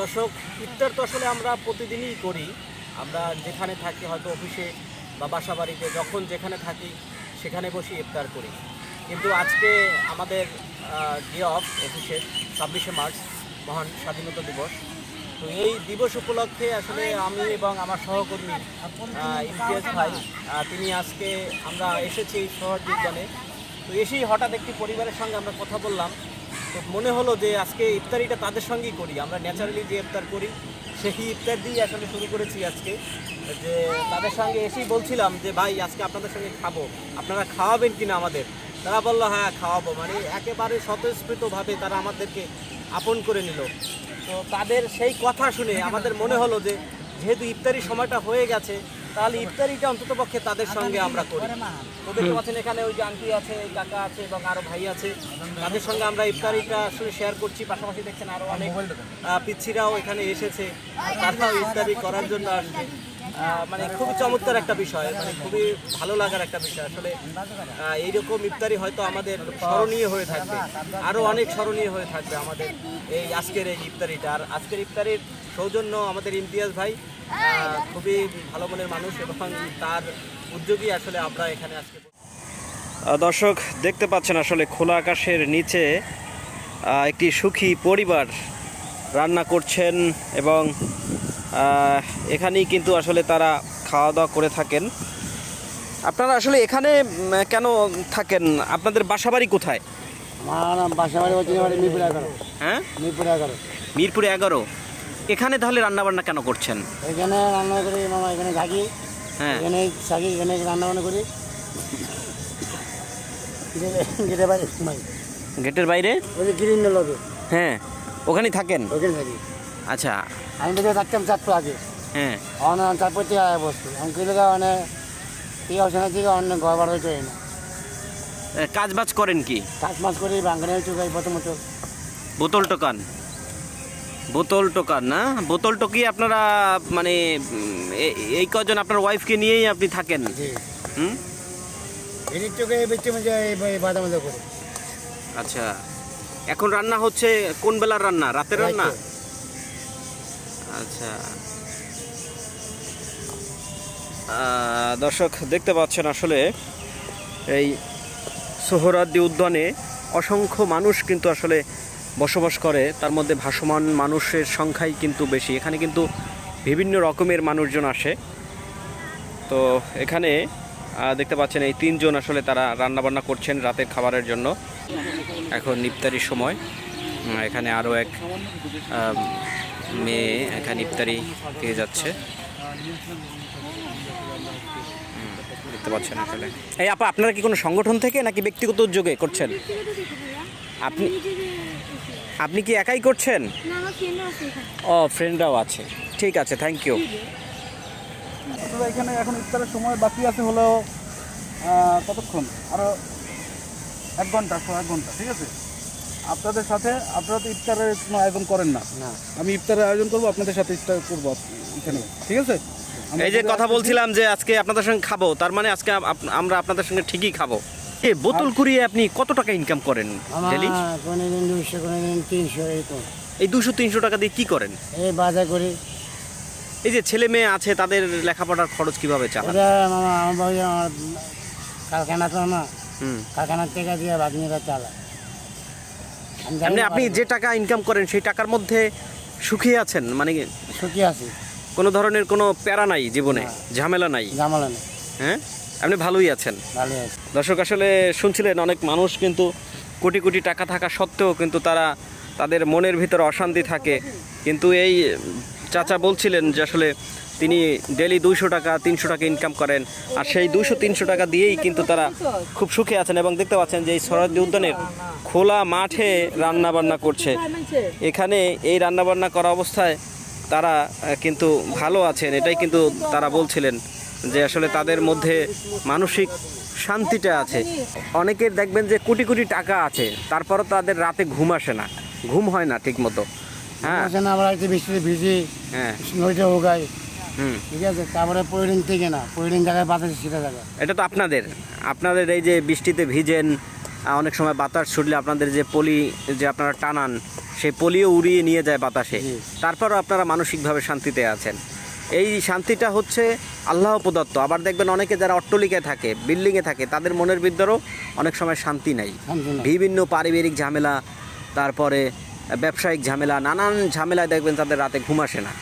দর্শক, ইফতার তো আসলে আমরা প্রতিদিনই করি। আমরা যেখানে থাকি হয়তো অফিসে বা বাসা বাড়িতে যখন যেখানে থাকি, সেখানে বসে ইফতার করি। কিন্তু আজকে আমাদের ডে অফ অফিসের, ছাব্বিশে মার্চ, মহান স্বাধীনতা দিবস। তো এই দিবস উপলক্ষে আসলে আমি এবং আমার সহকর্মী ইমতিয়াজ ভাই তিনি আজকে আমরা এসেছি শহর বিজ্ঞানে তো এসেই হঠাৎ একটি পরিবারের সঙ্গে আমরা কথা বললাম। মনে হলো যে আজকে ইফতারিটা তাদের সঙ্গেই করি। আমরা ন্যাচারালি যে ইফতার করি, সেই ইফতার দিয়ে আসলে শুরু করেছি আজকে। যে তাদের সঙ্গে এসেই বলছিলাম যে, ভাই, আজকে আপনাদের সঙ্গে খাব। আপনারা খাওয়াবেন কিনা আমাদের? তারা বলল হ্যাঁ খাওয়াবো। মানে একেবারে স্বতঃস্ফূর্তভাবে তারা আমাদেরকে আপন করে নিল। তো তাদের সেই কথা শুনে আমাদের মনে হলো যে, যেহেতু ইফতারির সময়টা হয়ে গেছে তাহলে ইফতারিটা অন্তত পক্ষে তাদের সঙ্গে আমরা করি। ওদের তো আছেন এখানে, ওই যে আন্টি আছে, কাকা আছে এবং আরও ভাই আছে। তাদের সঙ্গে আমরা ইফতারিটা আসলে শেয়ার করছি। পাশাপাশি দেখছেন আরও অনেক পিচ্ছিরাও এখানে এসেছে। তারাও ইফতারি করার জন্য আসবে। মানে খুবই চমৎকার একটা বিষয় মানে খুবই ভালো লাগার একটা বিষয়। আসলে এইরকম ইফতারি হয়তো আমাদের স্মরণীয় হয়ে থাকবে। আরও অনেক স্মরণীয় হয়ে থাকবে আমাদের এই আজকের এই ইফতারিটা। আর আজকের ইফতারির সৌজন্য আমাদের ইমতিয়াজ ভাই খুবই ভালো মনের মানুষ এবং তার উদ্যোগী আসলে আমরা এখানে আজকে দর্শক, দেখতে পাচ্ছেন আসলে খোলা আকাশের নিচে একটি সুখী পরিবার রান্না করছেন এবং এখানেই কিন্তু আসলে তারা খাওয়া দাওয়া করে থাকেন। আপনারা আসলে এখানে কেন থাকেন? আপনাদের কোথায়? বাসা বাড়ি এগারো। হ্যাঁ? মিরপুর এগারো। এখানে তাহলে রান্নাবান্না কেন করছেন? এখানে রান্না করি মামা এখানে থাকি হ্যাঁ। এখানে থাকি এখানে রান্না বান্না করি। গেটের বাইরে। ওই যে গ্রিন লোকে হ্যাঁ ওখানেই থাকেন? ওখানে থাকি। আচ্ছা। আমি তো থাকতাম চারটে আগে হ্যাঁ। অনেক চারপর থেকে আয় বসছি আমি কিলো মানে এই অবস্থান থেকে অনেক ঘর হইতে হয় না। কাজ বাজ করেন কি? কাজ মাছ করি বাঙ্গানে চুকাই প্রথমত। বোতল টোকান। বোতল টোকান না? বোতল টকি আপনারা মানে এই কজন আপনার ওয়াইফকে নিয়েই আপনি থাকেন? হুম? এদিক চোখে বেচে মধ্যে বাদা মধ্যে করে। আচ্ছা। এখন রান্না হচ্ছে কোন বেলার রান্না? রাতের রান্না। আচ্ছা। দর্শক, দেখতে পাচ্ছেন আসলে এই সোহরাদ্দি উদ্যানে অসংখ্য মানুষ কিন্তু আসলে বসবাস করে। তার মধ্যে ভাসমান মানুষের সংখ্যাই কিন্তু বেশি। এখানে কিন্তু বিভিন্ন রকমের মানুষজন আসে। তো এখানে দেখতে পাচ্ছেন এই তিনজন আসলে তারা রান্নাবান্না করছেন রাতের খাবারের জন্য। এখন ইফতারির সময়। এখানে আরও এক মেয়ে এখানে ইফতারি দিয়ে যাচ্ছে। দেখতে পাচ্ছেন আসলে। এই আপা আপনারা কি কোনো সংগঠন থেকে নাকি ব্যক্তিগত উদ্যোগে করছেন? আপনি আপনি কি একাই করছেন? ও ফ্রেন্ডরাও আছে। ঠিক আছে থ্যাংক ইউ এখানে এখন ইফতারের সময় বাকি আছে হলো কতক্ষণ? আরও এক ঘণ্টা এক ঘণ্টা ঠিক আছে? আপনাদের সাথে আপনারা তো ইফতারের কোনো আয়োজন করেন না। না। আমি ইফতারের আয়োজন করব আপনাদের সাথে ইফতার করব এখানে। ঠিক আছে? আমরা এই যে কথা বলছিলাম যে আজকে আপনাদের সঙ্গে খাব তার মানে আজকে আমরা আপনাদের সঙ্গে ঠিকই খাব। এ বোতল কুড়িয়ে আপনি কত টাকা ইনকাম করেন আমার ডেলি? দুইশো তিনশো এই এই দুশো তিনশো টাকা দিয়ে কি করেন? এই বাজার করি। এই যে ছেলে মেয়ে আছে তাদের লেখাপড়ার খরচ কীভাবে চালান? আমার কারখানা তো না হুম। কারখানার থেকে দিয়ে বাগনিরা চালায়। আমি জানি এমনি না আপনি যে টাকা ইনকাম করেন সেই টাকার মধ্যে সুখী আছেন? মানে সুখী আছি। কোনো ধরনের কোনো প্যারা নাই জীবনে? ঝামেলা নাই? ঝামেলা নেই। হ্যাঁ? আপনি ভালোই আছেন। ভালো আছি। দর্শক আসলে শুনছিলেন অনেক মানুষ কিন্তু কোটি কোটি টাকা থাকা সত্ত্বেও কিন্তু তারা তাদের মনের ভিতরে অশান্তি থাকে। কিন্তু এই চাচা বলছিলেন যে আসলে তিনি ডেলি দুইশো টাকা, তিনশো টাকা ইনকাম করেন। আর সেই দুইশো, তিনশো টাকা দিয়েই কিন্তু তারা খুব সুখে আছেন এবং দেখতে পাচ্ছেন যে এই সরাদ্দি উদ্যানের খোলা মাঠে রান্নাবান্না করছে। এখানে এই রান্নাবান্না করা অবস্থায় তারা কিন্তু ভালো আছেন। এটাই কিন্তু তারা বলছিলেন যে আসলে তাদের মধ্যে মানসিক শান্তিটা আছে। অনেকের দেখবেন যে কোটি কোটি টাকা আছে, তারপরও তাদের রাতে ঘুম আসে না। ঘুম হয় না ঠিক মতো হ্যাঁ আবার ভিজি। হ্যাঁ। হুম। ঠিক আছে তারপরে থেকে না জায়গায় বাতাসে সেটা জায়গায় এটা তো আপনাদের। আপনাদের এই যে বৃষ্টিতে ভিজেন অনেক সময় বাতাস ছুটলে আপনাদের যে পলি যে আপনারা টানান সেই পলিও উড়িয়ে নিয়ে যায় বাতাসে। তারপরও আপনারা মানসিকভাবে শান্তিতে আছেন। এই শান্তিটা হচ্ছে আল্লাহ প্রদত্ত। আবার দেখবেন অনেকে যারা অট্টলিকায় থাকে বিল্ডিংয়ে থাকে তাদের মনের ভিতরেও অনেক সময় শান্তি নাই। বিভিন্ন পারিবারিক ঝামেলা তারপরে ব্যবসায়িক ঝামেলা নানান ঝামেলায় দেখবেন তাদের রাতে ঘুম আসে না।